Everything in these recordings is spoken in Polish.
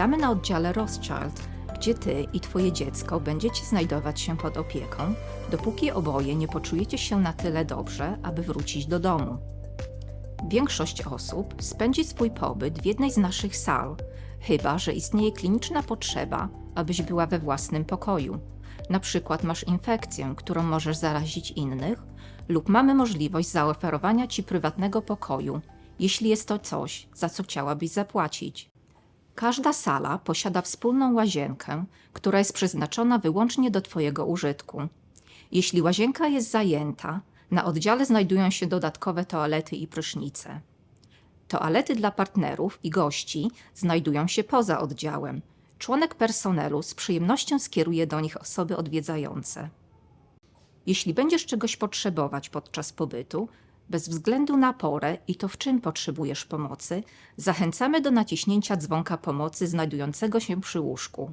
Witamy na oddziale Rothschild, gdzie ty i twoje dziecko będziecie znajdować się pod opieką, dopóki oboje nie poczujecie się na tyle dobrze, aby wrócić do domu. Większość osób spędzi swój pobyt w jednej z naszych sal, chyba że istnieje kliniczna potrzeba, abyś była we własnym pokoju. Na przykład masz infekcję, którą możesz zarazić innych, lub mamy możliwość zaoferowania ci prywatnego pokoju, jeśli jest to coś, za co chciałabyś zapłacić. Każda sala posiada wspólną łazienkę, która jest przeznaczona wyłącznie do Twojego użytku. Jeśli łazienka jest zajęta, na oddziale znajdują się dodatkowe toalety i prysznice. Toalety dla partnerów i gości znajdują się poza oddziałem. Członek personelu z przyjemnością skieruje do nich osoby odwiedzające. Jeśli będziesz czegoś potrzebować podczas pobytu, bez względu na porę i to w czym potrzebujesz pomocy, zachęcamy do naciśnięcia dzwonka pomocy znajdującego się przy łóżku.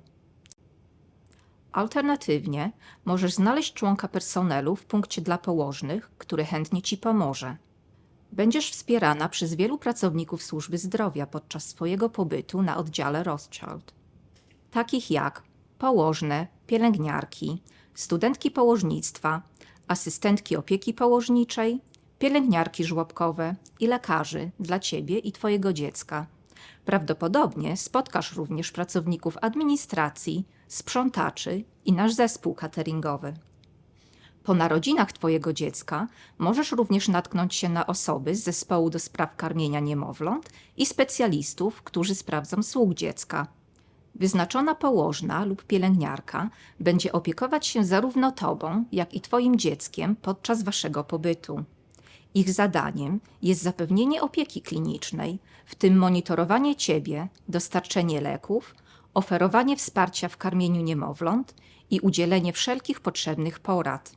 Alternatywnie możesz znaleźć członka personelu w punkcie dla położnych, który chętnie Ci pomoże. Będziesz wspierana przez wielu pracowników służby zdrowia podczas swojego pobytu na oddziale Rothschild, takich jak położne, pielęgniarki, studentki położnictwa, asystentki opieki położniczej, pielęgniarki żłobkowe i lekarzy dla Ciebie i Twojego dziecka. Prawdopodobnie spotkasz również pracowników administracji, sprzątaczy i nasz zespół cateringowy. Po narodzinach Twojego dziecka możesz również natknąć się na osoby z zespołu do spraw karmienia niemowląt i specjalistów, którzy sprawdzą słuch dziecka. Wyznaczona położna lub pielęgniarka będzie opiekować się zarówno Tobą, jak i Twoim dzieckiem podczas Waszego pobytu. Ich zadaniem jest zapewnienie opieki klinicznej, w tym monitorowanie Ciebie, dostarczenie leków, oferowanie wsparcia w karmieniu niemowląt i udzielenie wszelkich potrzebnych porad.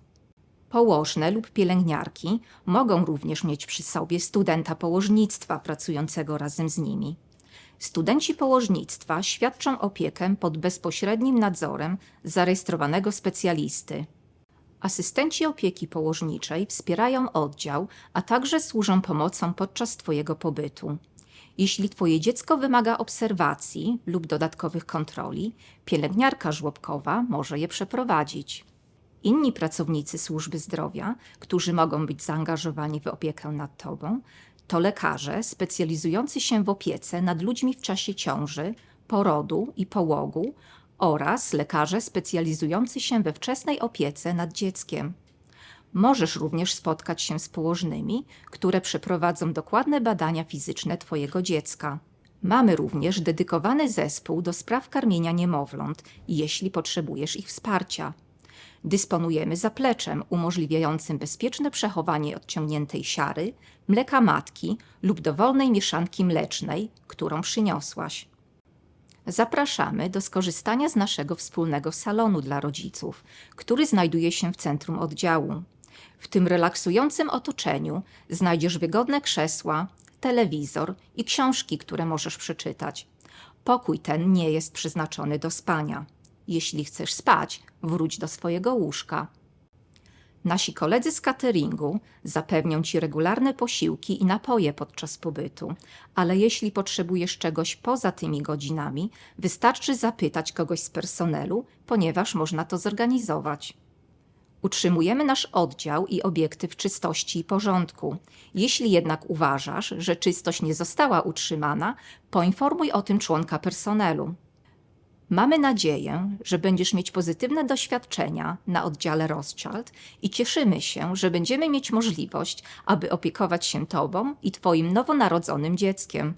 Położne lub pielęgniarki mogą również mieć przy sobie studenta położnictwa pracującego razem z nimi. Studenci położnictwa świadczą opiekę pod bezpośrednim nadzorem zarejestrowanego specjalisty. Asystenci opieki położniczej wspierają oddział, a także służą pomocą podczas Twojego pobytu. Jeśli Twoje dziecko wymaga obserwacji lub dodatkowych kontroli, pielęgniarka żłobkowa może je przeprowadzić. Inni pracownicy służby zdrowia, którzy mogą być zaangażowani w opiekę nad Tobą, to lekarze specjalizujący się w opiece nad ludźmi w czasie ciąży, porodu i połogu oraz lekarze specjalizujący się we wczesnej opiece nad dzieckiem. Możesz również spotkać się z położnymi, które przeprowadzą dokładne badania fizyczne Twojego dziecka. Mamy również dedykowany zespół do spraw karmienia niemowląt, jeśli potrzebujesz ich wsparcia. Dysponujemy zapleczem umożliwiającym bezpieczne przechowanie odciągniętej siary, mleka matki lub dowolnej mieszanki mlecznej, którą przyniosłaś. Zapraszamy do skorzystania z naszego wspólnego salonu dla rodziców, który znajduje się w centrum oddziału. W tym relaksującym otoczeniu znajdziesz wygodne krzesła, telewizor i książki, które możesz przeczytać. Pokój ten nie jest przeznaczony do spania. Jeśli chcesz spać, wróć do swojego łóżka. Nasi koledzy z cateringu zapewnią Ci regularne posiłki i napoje podczas pobytu, ale jeśli potrzebujesz czegoś poza tymi godzinami, wystarczy zapytać kogoś z personelu, ponieważ można to zorganizować. Utrzymujemy nasz oddział i obiekty w czystości i porządku. Jeśli jednak uważasz, że czystość nie została utrzymana, poinformuj o tym członka personelu. Mamy nadzieję, że będziesz mieć pozytywne doświadczenia na oddziale Rothschild i cieszymy się, że będziemy mieć możliwość, aby opiekować się Tobą i Twoim nowonarodzonym dzieckiem.